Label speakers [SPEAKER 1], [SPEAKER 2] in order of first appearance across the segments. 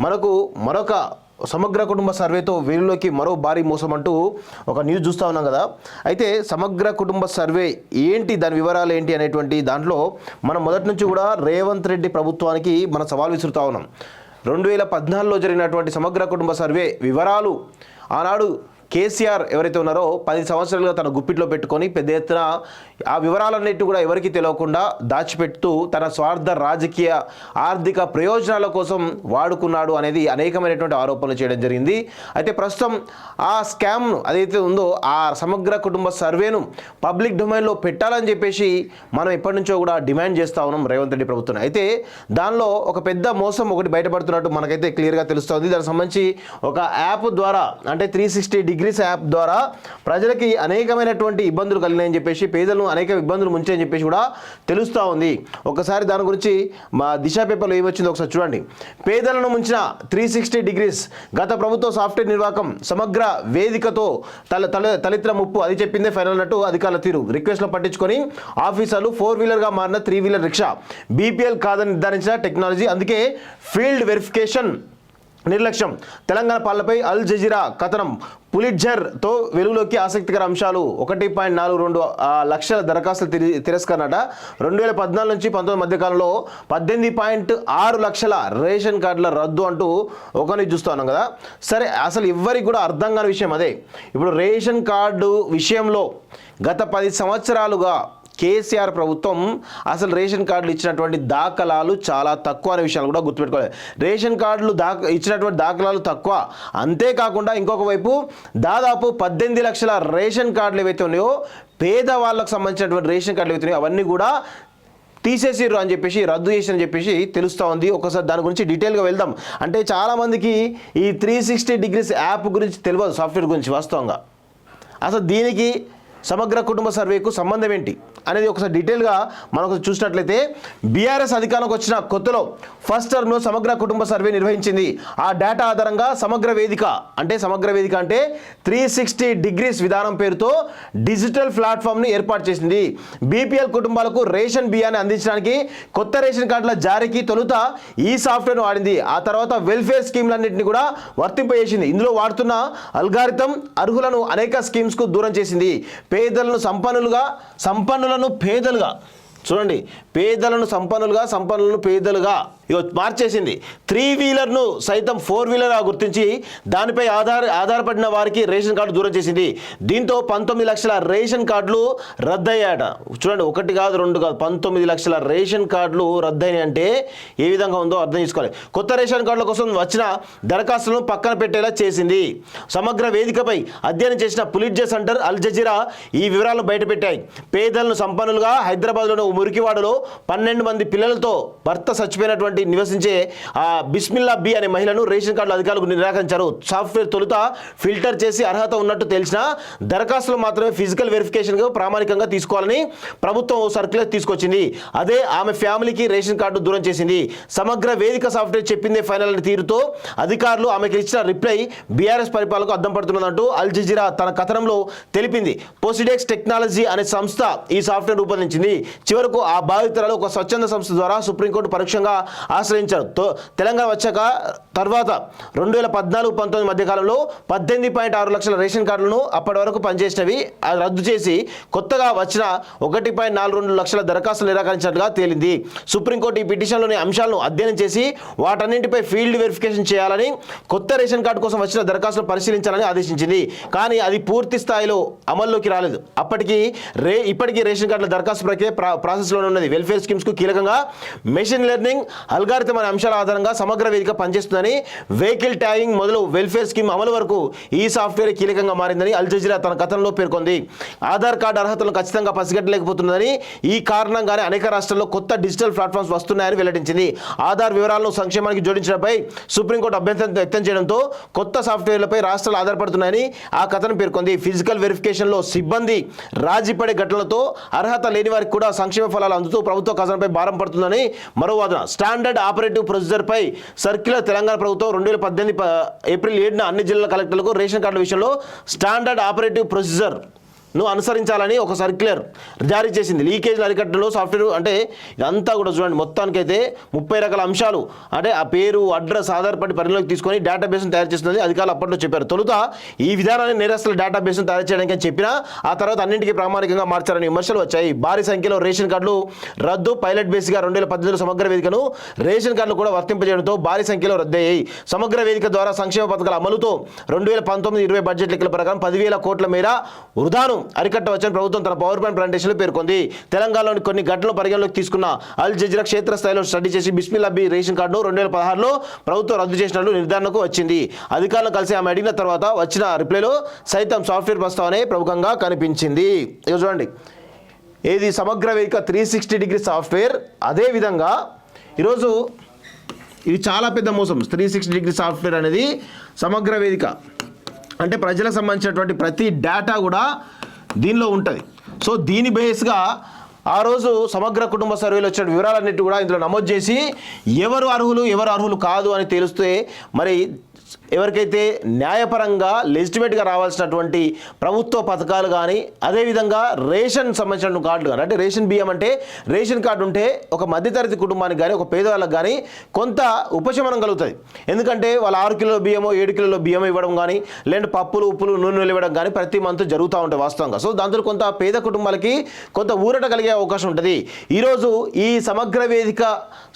[SPEAKER 1] మనకు మరొక సమగ్ర కుటుంబ సర్వేతో వీరిలోకి మరో భారీ మోసం అంటూ ఒక న్యూస్ చూస్తూ ఉన్నాం కదా. అయితే సమగ్ర కుటుంబ సర్వే ఏంటి? దాని వివరాలు ఏంటి? అనేటువంటి దాంట్లో మనం మొదటి నుంచి కూడా రేవంత్ రెడ్డి ప్రభుత్వానికి మనం సవాల్ విసురుతా ఉన్నాం. రెండు వేల పద్నాలుగులో జరిగినటువంటి సమగ్ర కుటుంబ సర్వే వివరాలు ఆనాడు కేసీఆర్ ఎవరైతే ఉన్నారో పది సంవత్సరాలుగా తన గుప్పిట్లో పెట్టుకొని పెద్ద ఎత్తున ఆ వివరాలన్నిటి కూడా ఎవరికి తెలియకుండా దాచిపెడుతూ తన స్వార్థ రాజకీయ ఆర్థిక ప్రయోజనాల కోసం వాడుకున్నాడు అనేది అనేకమైనటువంటి ఆరోపణలు చేయడం జరిగింది. అయితే ప్రస్తుతం ఆ స్కామ్ను అదైతే ఉందో ఆ సమగ్ర కుటుంబ సర్వేను పబ్లిక్ డొమైన్లో పెట్టాలని చెప్పేసి మనం ఎప్పటి నుంచో కూడా డిమాండ్ చేస్తూ ఉన్నాం రేవంత్ రెడ్డి ప్రభుత్వం అయితే దానిలో ఒక పెద్ద మోసం ఒకటి బయటపడుతున్నట్టు మనకైతే క్లియర్గా తెలుస్తుంది. దానికి సంబంధించి ఒక యాప్ ద్వారా అంటే త్రీ సిక్స్టీ డిగ్రీస్ యాప్ ద్వారా ప్రజలకి అనేకమైనటువంటి ఇబ్బందులు కలిగినాయని చెప్పేసి పేదలను అనేక ఇబ్బందులు ముంచాయని చెప్పేసి కూడా తెలుస్తూ ఉంది. ఒకసారి దాని గురించి మా దిశ పేపర్లో ఏమొచ్చిందో ఒకసారి చూడండి. పేదలను ముంచిన త్రీ సిక్స్టీ డిగ్రీస్ గత ప్రభుత్వ సాఫ్ట్వేర్ నిర్వాహకం సమగ్ర వేదికతో తల తల తలిత్ర ముప్పు అది చెప్పిందే ఫైనల్ అన్నట్టు అధికారుల తీరు. రిక్వెస్ట్లో పట్టించుకొని ఆఫీసర్లు ఫోర్ వీలర్గా మారిన త్రీ వీలర్ రిక్షా. బీపీఎల్ కాదని నిర్ధారించిన టెక్నాలజీ అందుకే ఫీల్డ్ వెరిఫికేషన్ నిర్లక్ష్యం. తెలంగాణ పాలనపై అల్ జజీరా కథనం. పులిట్జర్తో వెలుగులోకి ఆసక్తికర అంశాలు ఒకటి పాయింట్ నాలుగు రెండు లక్షల దరఖాస్తులు తిరి తిరస్కరణట. రెండు వేల పద్నాలుగు నుంచి పంతొమ్మిది మధ్య కాలంలో పద్దెనిమిది పాయింట్ ఆరు లక్షల రేషన్ కార్డుల రద్దు అంటూ ఒకరిని చూస్తున్నాం కదా. సరే అసలు ఎవ్వరికి కూడా అర్థం కాని విషయం అదే. ఇప్పుడు రేషన్ కార్డు విషయంలో గత పది సంవత్సరాలుగా కేసీఆర్ ప్రభుత్వం అసలు రేషన్ కార్డులు ఇచ్చినటువంటి దాఖలాలు చాలా తక్కువ అనే విషయాలు కూడా గుర్తుపెట్టుకోవాలి. రేషన్ కార్డులు దా ఇచ్చినటువంటి దాఖలాలు తక్కువ. అంతేకాకుండా ఇంకొక వైపు దాదాపు పద్దెనిమిది లక్షల రేషన్ కార్డులు ఏవైతే ఉన్నాయో పేదవాళ్ళకు సంబంధించినటువంటి రేషన్ కార్డులు ఏవైతే ఉన్నాయో అవన్నీ కూడా తీసేసిర్రు అని చెప్పేసి రద్దు చేసి అని చెప్పేసి తెలుస్తూ ఉంది. ఒకసారి దాని గురించి డీటెయిల్గా వెళ్దాం. అంటే చాలామందికి ఈ త్రీ సిక్స్టీ డిగ్రీస్ యాప్ గురించి తెలియదు సాఫ్ట్వేర్ గురించి వాస్తవంగా. అసలు దీనికి సమగ్ర కుటుంబ సర్వేకు సంబంధం ఏంటి? అనేది ఒకసారి డీటెయిల్గా మనం ఒకసారి చూసినట్లయితే బీఆర్ఎస్ అధికారంలోకి వచ్చిన కొత్తలో ఫస్ట్ టర్మ్లో సమగ్ర కుటుంబ సర్వే నిర్వహించింది. ఆ డేటా ఆధారంగా సమగ్ర వేదిక అంటే సమగ్ర వేదిక అంటే త్రీ సిక్స్టీ డిగ్రీస్ విధానం పేరుతో డిజిటల్ ప్లాట్ఫామ్ని ఏర్పాటు చేసింది. బీపీఎల్ కుటుంబాలకు రేషన్ బియ్యాన్ని అందించడానికి కొత్త రేషన్ కార్డుల జారీకి తొలుత ఈ సాఫ్ట్వేర్ను వాడింది. ఆ తర్వాత వెల్ఫేర్ స్కీమ్లన్నింటినీ కూడా వర్తింపజేసింది. ఇందులో వాడుతున్న అల్గారితం అర్హులను అనేక స్కీమ్స్కు దూరం చేసింది. పేదలను సంపన్నులుగా సంపన్నులను పేదలుగా. చూడండి పేదలను సంపన్నులుగా సంపన్నులను పేదలుగా. ఇగో మార్చేసింది. త్రీ వీలర్ను సైతం ఫోర్ వీలర్గా గుర్తించి దానిపై ఆధార ఆధారపడిన వారికి రేషన్ కార్డు దూరం చేసింది. దీంతో పంతొమ్మిది లక్షల రేషన్ కార్డులు రద్దయ్యాట చూడండి ఒకటి కాదు రెండు కాదు పంతొమ్మిది లక్షల రేషన్ కార్డులు రద్దయినాయి అంటే ఏ విధంగా ఉందో అర్థం చేసుకోవాలి. కొత్త రేషన్ కార్డుల కోసం వచ్చిన దరఖాస్తులను పక్కన పెట్టేలా చేసింది. సమగ్ర వేదికపై అధ్యయనం చేసిన పులిట్జే సెంటర్ అల్ జజీరా ఈ వివరాలను బయటపెట్టాయి పేదలను సంపన్నులుగా హైదరాబాద్లోని మురికివాడలో పన్నెండు మంది పిల్లలతో భర్త చచ్చిపోయినటువంటి నివసించే ఆ బిస్మిల్లా బి అనే మహిళను రేషన్ కార్డుల అధికారులకు నిరాకరించారు. సాఫ్ట్వేర్ తొలుత ఫిల్టర్ చేసి అర్హత ఉన్నట్టు తెలిసిన దరఖాస్తులు మాత్రమే ఫిజికల్ వెరిఫికేషన్గా ప్రామాణికంగా తీసుకోవాలని ప్రభుత్వం ఓ సర్క్యులర్ తీసుకొచ్చింది. అదే ఆమె ఫ్యామిలీకి రేషన్ కార్డు దూరం చేసింది. సమగ్ర వేదిక సాఫ్ట్వేర్ చెప్పిందే ఫైనల్ అనే తీరుతో అధికారులు ఆమెకి ఇచ్చిన రిప్లై బీఆర్ఎస్ పరిపాలనకు అద్దం పడుతున్నదంటూ అల్ జజీరా తన కథనంలో తెలిపింది. పోసిడెక్స్ టెక్నాలజీ అనే సంస్థ ఈ సాఫ్ట్వేర్ రూపొందించింది. చివరకు ఆ బాధితురాలు ఒక స్వచ్ఛంద సంస్థ ద్వారా సుప్రీంకోర్టు పరోక్షంగా ఆశ్రయించారు. తో- తెలంగాణ వచ్చాక తర్వాత రెండు వేల పద్నాలుగు పంతొమ్మిది మధ్యకాలంలో పద్దెనిమిది పాయింట్ ఆరు లక్షల రేషన్ కార్డులను అప్పటి వరకు పనిచేసినవి. అది రద్దు చేసి కొత్తగా వచ్చిన ఒకటి పాయింట్ నాలుగు రెండు లక్షల దరఖాస్తులు నిరాకరించినట్లుగా తేలింది. సుప్రీంకోర్టు ఈ పిటిషన్లోని అంశాలను అధ్యయనం చేసి వాటన్నింటిపై ఫీల్డ్ వెరిఫికేషన్ చేయాలని కొత్త రేషన్ కార్డు కోసం వచ్చిన దరఖాస్తులు పరిశీలించాలని ఆదేశించింది. కానీ అది పూర్తి స్థాయిలో అమల్లోకి రాలేదు. అప్పటికి రే ఇప్పటికీ రేషన్ కార్డుల దరఖాస్తు ప్రక్రియ ప్రా- ప్రాసెస్లోనే ఉన్నది. వెల్ఫేర్ స్కీమ్స్కు కీలకంగా మెషిన్ లెర్నింగ్ అల్గారిథం అనే అంశాల ఆధారంగా సమగ్ర వేదిక పనిచేస్తుందని వెహికల్ ట్యాగింగ్ మొదలు వెల్ఫేర్ స్కీమ్ అమలు వరకు ఈ సాఫ్ట్వేర్ కీలకంగా మారిందని అల్ జజీరా తన కథనంలో పేర్కొంది. ఆధార్ కార్డు అర్హతలను ఖచ్చితంగా పసిగట్టలేకపోతున్నదని ఈ కారణంగానే అనేక రాష్ట్రాల్లో కొత్త డిజిటల్ ప్లాట్ఫామ్స్ వస్తున్నాయని వెల్లడించింది. ఆధార్ వివరాలను సంక్షేమానికి జోడించడంపై సుప్రీంకోర్టు అభ్యంతరం వ్యక్తం చేయడంతో కొత్త సాఫ్ట్వేర్లపై రాష్ట్రాలు ఆధారపడుతున్నాయని ఆ కథనం పేర్కొంది. ఫిజికల్ వెరిఫికేషన్లో సిబ్బంది రాజీపడే ఘటనలతో అర్హత లేని వారికి కూడా సంక్షేమ ఫలాలు అందుతూ ప్రభుత్వ ఖజానపై భారం పడుతుందని మరో వాదన. స్టాండర్డ్ ఆపరేటివ్ ప్రొసీజర్పై సర్క్యులర్ తెలంగాణ ప్రభుత్వం రెండు వేల పద్దెనిమిది ఏప్రిల్ ఏడున అన్ని జిల్లాల కలెక్టర్లకు రేషన్ కార్డుల విషయంలో స్టాండర్డ్ ఆపరేటివ్ ప్రొసీజర్ ను అనుసరించాలని ఒక సర్క్యులర్ జారీ చేసింది. లీకేజ్లు అరికట్టడంలో సాఫ్ట్వేర్ అంటే ఇదంతా కూడా చూడండి మొత్తానికైతే ముప్పై రకాల అంశాలు అంటే ఆ పేరు అడ్రస్ ఆధారపడి పరిగణలోకి తీసుకొని డేటాబేస్ను తయారు చేస్తుంది అధికారులు అప్పట్లో చెప్పారు. తొలుత ఈ విధానాన్ని నేరస్తుల డేటాబేస్ను తయారు చేయడానికి అని చెప్పినా ఆ తర్వాత అన్నింటికీ ప్రామాణికంగా మార్చారని విమర్శలు వచ్చాయి. భారీ సంఖ్యలో రేషన్ కార్డులు రద్దు పైలట్ బేస్గా రెండు వేల పద్దెనిమిది సమగ్ర వేదికను రేషన్ కార్డులు కూడా వర్తింపజేయడంతో భారీ సంఖ్యలో రద్దయ్యాయి. సమగ్ర వేదిక ద్వారా సంక్షేమ పథకాల అమలుతో రెండు వేల పంతొమ్మిది ఇరవై బడ్జెట్ లెక్కల ప్రకారం పదివేల కోట్ల మేర వృధాను అరికట్టవచ్చని ప్రభుత్వం తన పవర్ పాయింట్ ప్లాంటేషన్లో పేర్కొంది. తెలంగాణలోని కొన్ని ఘటనలు పరిగణలోకి తీసుకున్న అల్ జజీరా క్షేత్రస్థాయిలో స్టడీ చేసి బిస్మిల్ అబ్బీ రేషన్ కార్డును రెండు వేల పదహారులో ప్రభుత్వం రద్దు చేసినట్లు నిర్ధారణకు వచ్చింది. అధికారులను కలిసి ఆమె అడిగిన తర్వాత వచ్చిన రిప్లైలో సైతం సాఫ్ట్వేర్ ప్రస్తావనే ప్రముఖంగా కనిపించింది. ఇక చూడండి. ఏది సమగ్ర వేదిక త్రీ సిక్స్టీ డిగ్రీ సాఫ్ట్వేర్ అదేవిధంగా ఈరోజు ఇది చాలా పెద్ద మోసం. త్రీ సిక్స్టీ డిగ్రీ సాఫ్ట్వేర్ అనేది సమగ్ర వేదిక. అంటే ప్రజలకు సంబంధించినటువంటి ప్రతి డేటా కూడా దీనిలో ఉంటుంది. సో దీని బేస్గా ఆ రోజు సమగ్ర కుటుంబ సర్వేలో వచ్చిన వివరాలన్నిటి కూడా ఇందులో నమోదు చేసి ఎవరు అర్హులు ఎవరు అర్హులు కాదు అని తెలిస్తే మరి ఎవరికైతే న్యాయపరంగా లెజిటిమేట్గా రావాల్సినటువంటి ప్రభుత్వ పథకాలు కానీ అదేవిధంగా రేషన్ సంబంధించిన కార్డులు కానీ అంటే రేషన్ బియ్యం అంటే రేషన్ కార్డు ఉంటే ఒక మధ్యతరగతి కుటుంబానికి కానీ ఒక పేదవాళ్ళకి కానీ కొంత ఉపశమనం కలుగుతుంది. ఎందుకంటే వాళ్ళు ఆరు కిలోల బియ్యమో ఏడు కిలోల బియ్యం ఇవ్వడం కానీ లేదంటే పప్పులు ఉప్పులు నూనెలు ఇవ్వడం కానీ ప్రతి మంత్ జరుగుతూ ఉంటాయి వాస్తవంగా. సో దాంతో కొంత పేద కుటుంబాలకి కొంత ఊరట కలిగే అవకాశం ఉంటుంది. ఈరోజు ఈ సమగ్ర వేదిక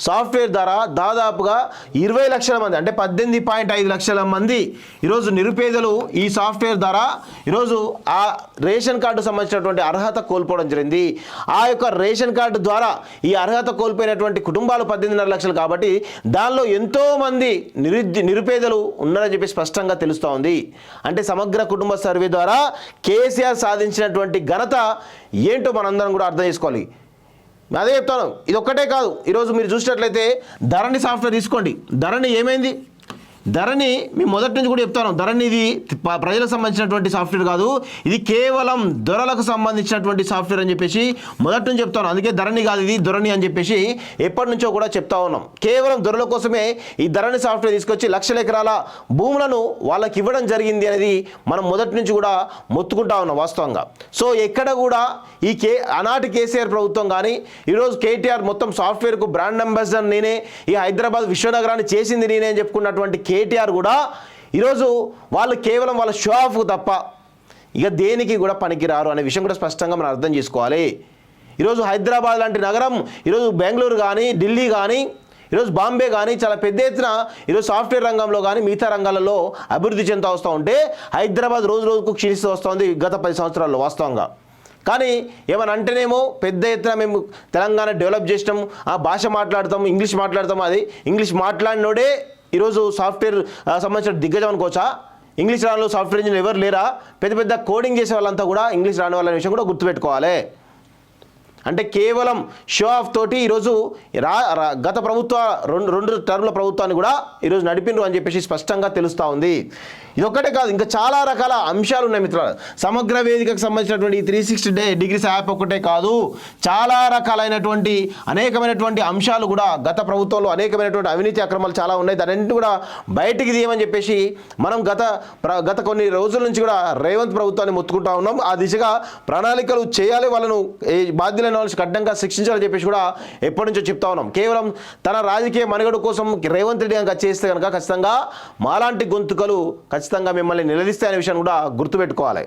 [SPEAKER 1] సాఫ్ట్వేర్ ద్వారా దాదాపుగా ఇరవై లక్షల మంది అంటే పద్దెనిమిది పాయింట్ ఐదు లక్షల మంది ఈరోజు నిరుపేదలు ఈ సాఫ్ట్వేర్ ద్వారా ఈరోజు ఆ రేషన్ కార్డు సంబంధించినటువంటి అర్హత కోల్పోవడం జరిగింది. ఆ యొక్క రేషన్ కార్డు ద్వారా ఈ అర్హత కోల్పోయినటువంటి కుటుంబాలు పద్దెనిమిదిన్నర లక్షలు కాబట్టి దానిలో ఎంతోమంది నిరుద్ది నిరుపేదలు ఉన్నారని చెప్పి స్పష్టంగా తెలుస్తూ ఉంది. అంటే సమగ్ర కుటుంబ సర్వే ద్వారా కేసీఆర్ సాధించినటువంటి ఘనత ఏంటో మనందరం కూడా అర్థం చేసుకోవాలి. అదే చెప్తాను. ఇది ఒక్కటే కాదు. ఈరోజు మీరు చూసినట్లయితే ధరణి సాఫ్ట్వేర్ తీసుకోండి. ధరణి ఏమైంది? ధరణి మేము మొదటి నుంచి కూడా చెప్తాను. ధరణి ఇది ప్రజలకు సంబంధించినటువంటి సాఫ్ట్వేర్ కాదు. ఇది కేవలం దొరలకు సంబంధించినటువంటి సాఫ్ట్వేర్ అని చెప్పేసి మొదటి నుంచి చెప్తాను. అందుకే ధరణి కాదు ఇది ధరణి అని చెప్పేసి ఎప్పటి నుంచో కూడా చెప్తా ఉన్నాం. కేవలం దొరల కోసమే ఈ ధరణి సాఫ్ట్వేర్ తీసుకొచ్చి లక్షల ఎకరాల భూములను వాళ్ళకి ఇవ్వడం జరిగింది అనేది మనం మొదటి నుంచి కూడా మొత్తుకుంటా ఉన్నాం వాస్తవంగా. సో ఎక్కడ కూడా ఈ కే ఆనాటి కేసీఆర్ ప్రభుత్వం కానీ ఈరోజు కేటీఆర్ మొత్తం సాఫ్ట్వేర్కు బ్రాండ్ అంబాసిడర్ నేనే ఈ హైదరాబాద్ విశ్వనగరాన్ని చేసింది నేనే అని చెప్పుకున్నటువంటి కేటీఆర్ కూడా ఈరోజు వాళ్ళు కేవలం వాళ్ళ షో ఆఫ్ తప్ప ఇక దేనికి కూడా పనికిరారు అనే విషయం కూడా స్పష్టంగా మనం అర్థం చేసుకోవాలి. ఈరోజు హైదరాబాద్ లాంటి నగరం ఈరోజు బెంగళూరు కానీ ఢిల్లీ కానీ ఈరోజు బాంబే కానీ చాలా పెద్ద ఎత్తున ఈరోజు సాఫ్ట్వేర్ రంగంలో కానీ మిగతా రంగాలలో అభివృద్ధి చెందుతూ వస్తూ ఉంటే హైదరాబాద్ రోజు రోజుకు క్షీణిస్తూ వస్తుంది గత పది సంవత్సరాల్లో వాస్తవంగా. కానీ ఏమని అంటేనేమో పెద్ద ఎత్తున మేము తెలంగాణ డెవలప్ చేసినాం ఆ భాష మాట్లాడతాం ఇంగ్లీష్ మాట్లాడతాం అది ఇంగ్లీష్ మాట్లాడినోడే ఈరోజు సాఫ్ట్వేర్ సంబంధించిన దిగ్గజం అనుకోవచ్చా? ఇంగ్లీష్ రాని సాఫ్ట్వేర్ ఇంజనీర్ ఎవరు లేరా? పెద్ద పెద్ద కోడింగ్ చేసే వాళ్ళంతా కూడా ఇంగ్లీష్ రాని వాళ్ళ విషయం కూడా గుర్తుపెట్టుకోవాలి. అంటే కేవలం షో ఆఫ్ తోటి ఈరోజు రా గత ప్రభుత్వ రెండు రెండు టర్మ్ల ప్రభుత్వాన్ని కూడా ఈరోజు నడిపిండ్రు అని చెప్పేసి స్పష్టంగా తెలుస్తూ ఉంది. ఇది ఒక్కటే కాదు ఇంకా చాలా రకాల అంశాలు ఉన్నాయి మిత్రులు సమగ్ర వేదికకు సంబంధించినటువంటి three sixty day degrees app ఒకటే కాదు చాలా రకాలైనటువంటి అనేకమైనటువంటి అంశాలు కూడా గత ప్రభుత్వంలో అనేకమైనటువంటి అవినీతి అక్రమాలు చాలా ఉన్నాయి. దాన్ని కూడా బయటికి తీయమని చెప్పేసి మనం గత ప్ర- గత కొన్ని రోజుల నుంచి కూడా రేవంత్ ప్రభుత్వాన్ని మొత్తుకుంటా ఉన్నాం. ఆ దిశగా ప్రణాళికలు చేయాలి వాళ్ళను ఏ వాళ్ళు కఠినంగా శిక్షించాలని చెప్పేసి కూడా ఎప్పటి నుంచో చెప్తా ఉన్నాం. కేవలం తన రాజకీయ మనుగడ కోసం రేవంత్ రెడ్డి కనుక చేస్తే కనుక ఖచ్చితంగా మాలాంటి గొంతుకలు ఖచ్చితంగా మిమ్మల్ని నిలదీస్తాయనే విషయాన్ని కూడా గుర్తుపెట్టుకోవాలి.